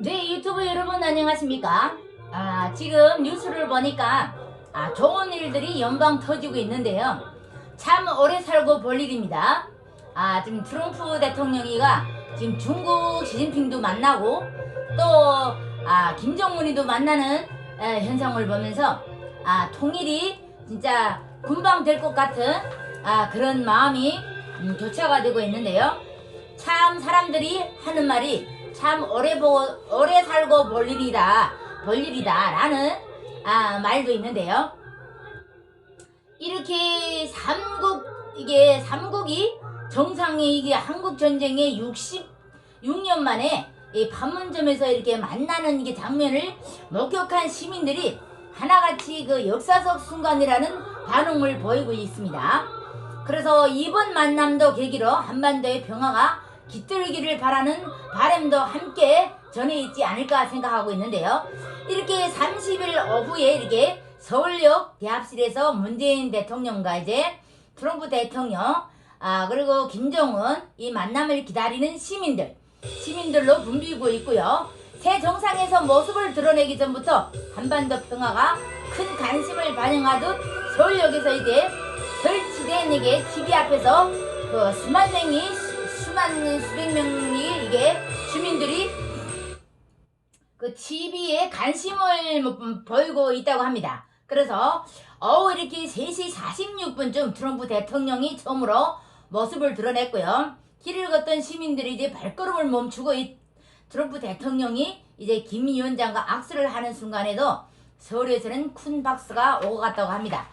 네, 유튜브 여러분 안녕하십니까? 아, 지금 뉴스를 보니까 아, 좋은 일들이 연방 터지고 있는데요. 참 오래 살고 볼 일입니다. 아, 지금 트럼프 대통령이가 지금 중국 시진핑도 만나고 또 아, 김정은이도 만나는 에, 현상을 보면서 아, 통일이 진짜 금방 될 것 같은 아, 그런 마음이 음, 교차가 되고 있는데요. 참 사람들이 하는 말이 참 오래 보고 오래 살고 볼 일이다 볼 일이다라는 아, 말도 있는데요. 이렇게 삼국 이게 삼국이 정상이 이게 한국 전쟁의 66년 만에 이 판문점에서 이렇게 만나는 이게 장면을 목격한 시민들이 하나같이 그 역사적 순간이라는 반응을 보이고 있습니다. 그래서 이번 만남도 계기로 한반도의 평화가 깃들기를 바라는 바람도 함께 전해 있지 않을까 생각하고 있는데요. 이렇게 30일 오후에 이렇게 서울역 대합실에서 문재인 대통령과 이제 트럼프 대통령 아 그리고 김정은 이 만남을 기다리는 시민들 시민들로 붐비고 있고요. 새 정상에서 모습을 드러내기 전부터 한반도 평화가 큰 관심을 반영하듯 서울역에서 이제 설치된 이게 TV 앞에서 그 수만 명이 수- 수만 수백 명이 이게 주민들이 그 TV에 관심을 뭐 보이고 있다고 합니다. 그래서 어우 이렇게 3시 46분쯤 트럼프 대통령이 처음으로 모습을 드러냈고요. 길을 걷던 시민들이 이제 발걸음을 멈추고 이 트럼프 대통령이 이제 김 위원장과 악수를 하는 순간에도 서울에서는 큰 박수가 오고 갔다고 합니다.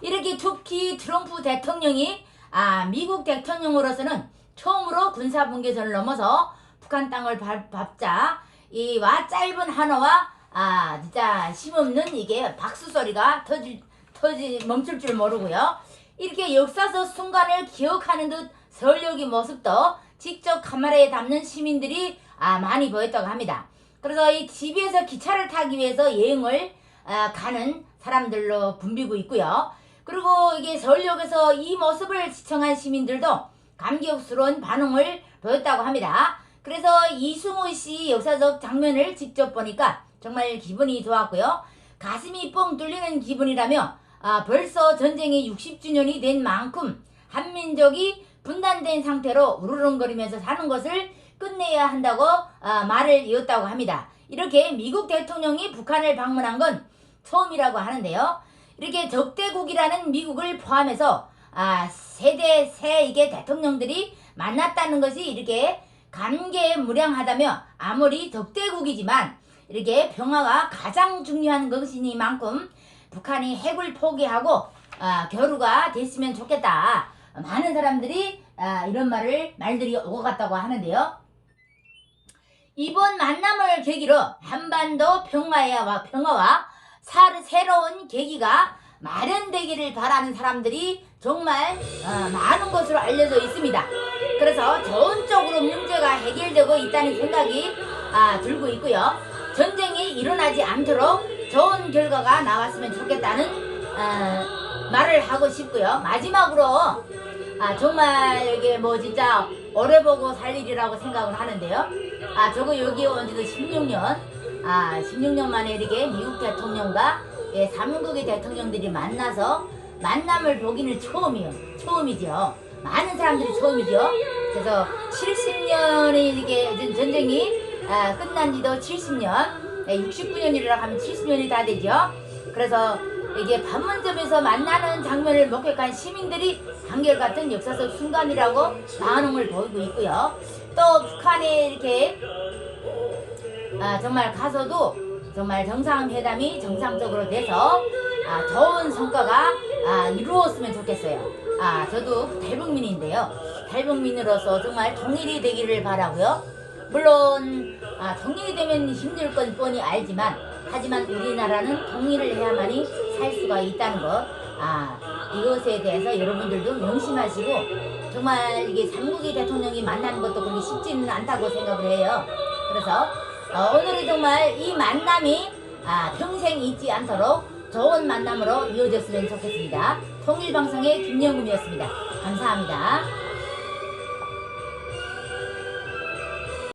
이렇게 특히 트럼프 대통령이 아 미국 대통령으로서는 처음으로 군사 분계선을 넘어서 북한 땅을 밟- 밟자 이와 짧은 한어와 아 진짜 힘없는 이게 박수 소리가 터질 터지 멈출 줄 모르고요. 이렇게 역사적 순간을 기억하는 듯 서울역의 모습도 직접 카메라에 담는 시민들이 아 많이 보였다고 합니다. 그래서 이 TV에서 기차를 타기 위해서 여행을 아, 가는 사람들로 붐비고 있고요. 그리고 이게 서울역에서 이 모습을 시청한 시민들도 감격스러운 반응을 보였다고 합니다. 그래서 이승우 씨 역사적 장면을 직접 보니까 정말 기분이 좋았고요. 가슴이 뻥 뚫리는 기분이라며 아, 벌써 전쟁이 60주년이 된 만큼 한민족이 분단된 상태로 우르릉거리면서 사는 것을 끝내야 한다고 아, 말을 이었다고 합니다. 이렇게 미국 대통령이 북한을 방문한 건 처음이라고 하는데요. 이렇게 적대국이라는 미국을 포함해서 아, 세대 새 이게 대통령들이 만났다는 것이 이렇게 감개무량하다며 아무리 적대국이지만 이렇게 평화가 가장 중요한 것이니만큼 북한이 핵을 포기하고 아, 겨루가 됐으면 좋겠다. 많은 사람들이 아, 이런 말을 말들이 오고 갔다고 하는데요. 이번 만남을 계기로 한반도 평화와 평화와 사- 새로운 계기가 마련되기를 바라는 사람들이 정말 어, 많은 것으로 알려져 있습니다. 그래서 쪽으로 문제가 해결되고 있다는 생각이 아, 들고 있고요. 전쟁이 일어나지 않도록 좋은 결과가 나왔으면 좋겠다는 어, 말을 하고 싶고요. 마지막으로 아, 정말 이게 뭐 진짜 오래 보고 살 일이라고 생각을 하는데요. 아, 저거 여기 온 지도 16년, 아, 16년 만에 이렇게 미국 대통령과 예, 삼국의 대통령들이 만나서 만남을 보기는 처음이요. 처음이죠. 많은 사람들이 처음이죠. 그래서 70년이 이게 전- 전쟁이 아, 끝난 지도 70년, 69년이라 하면 70년이 다 되죠. 그래서 이게 판문점에서 만나는 장면을 목격한 시민들이 한결같은 역사적 순간이라고 반응을 보이고 있고요. 또 북한에 이렇게 아, 정말 가서도 정말 정상회담이 정상적으로 돼서 아, 좋은 성과가 아, 이루었으면 좋겠어요. 아, 저도 탈북민인데요. 탈북민으로서 정말 통일이 되기를 바라고요. 물론 아, 통일이 되면 힘들 건 뻔히 알지만 하지만 우리나라는 통일을 해야만이 살 수가 있다는 것. 아, 이것에 대해서 여러분들도 명심하시고 정말 이게 삼국의 대통령이 만나는 것도 그렇게 쉽지는 않다고 생각을 해요. 그래서 어, 오늘은 정말 이 만남이 아, 평생 잊지 않도록 좋은 만남으로 이어졌으면 좋겠습니다. 통일방송의 김영금이었습니다. 감사합니다.